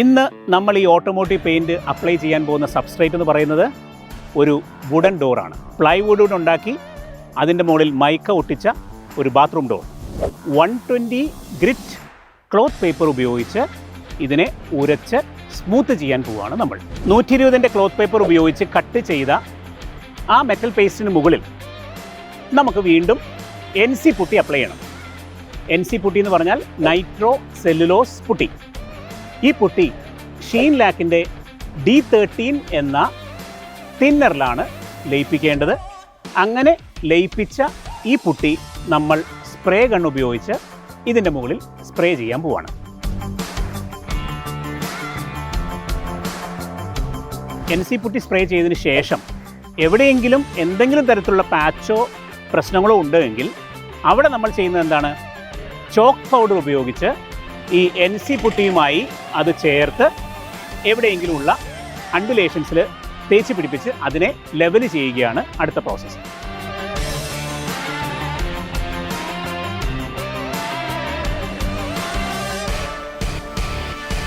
ഇന്ന് നമ്മൾ ഈ ഓട്ടോമോട്ടീവ് പെയിന്റ് അപ്ലൈ ചെയ്യാൻ പോകുന്ന സബ്സ്ട്രേറ്റ് എന്ന് പറയുന്നത് ഒരു വുഡൻ ഡോറാണ്. പ്ലൈവുഡ് ഉണ്ടാക്കി അതിന്റെ മുകളിൽ മൈക്ക ഒട്ടിച്ച ഒരു bathroom door. One twenty grit cloth paper ഉപയോഗിച്ച് ഇതിനെ ഉരച്ച് സ്മൂത്ത് ചെയ്യാൻ പോവുകയാണ് നമ്മൾ. നൂറ്റി ഇരുപതിന്റെ ക്ലോത്ത് പേപ്പർ ഉപയോഗിച്ച് കട്ട് ചെയ്ത ആ മെറ്റൽ പേസ്റ്റിന് മുകളിൽ നമുക്ക് വീണ്ടും എൻ സി പുട്ടി അപ്ലൈ ചെയ്യണം. എൻ സി പുട്ടി എന്ന് പറഞ്ഞാൽ നൈട്രോ സെല്ലുലോസ് പുട്ടി. ഈ പുട്ടി ഷീൻ ലാക്കിന്റെ ഡി തേർട്ടീൻ എന്ന തിന്നറിലാണ് ലയിപ്പിക്കേണ്ടത്. അങ്ങനെ ലയിപ്പിച്ച ഈ പുട്ടി നമ്മൾ സ്പ്രേ ഗൺ ഉപയോഗിച്ച് ഇതിന്റെ മുകളിൽ സ്പ്രേ ചെയ്യാൻ പോവാണ്. എൻ സി പുട്ടി സ്പ്രേ ചെയ്തതിന് ശേഷം എവിടെയെങ്കിലും എന്തെങ്കിലും തരത്തിലുള്ള പാച്ചോ പ്രശ്നങ്ങളോ ഉണ്ടെങ്കിൽ അവിടെ നമ്മൾ ചെയ്യുന്നത് എന്താണ്? ചോക്ക് പൗഡർ ഉപയോഗിച്ച് ഈ എൻ സി പുട്ടിയുമായി അത് ചേർത്ത് എവിടെയെങ്കിലും ഉള്ള അണ്ടുലേഷൻസിൽ തേച്ച് പിടിപ്പിച്ച് അതിനെ ലെവൽ ചെയ്യുകയാണ് അടുത്ത പ്രോസസ്സ്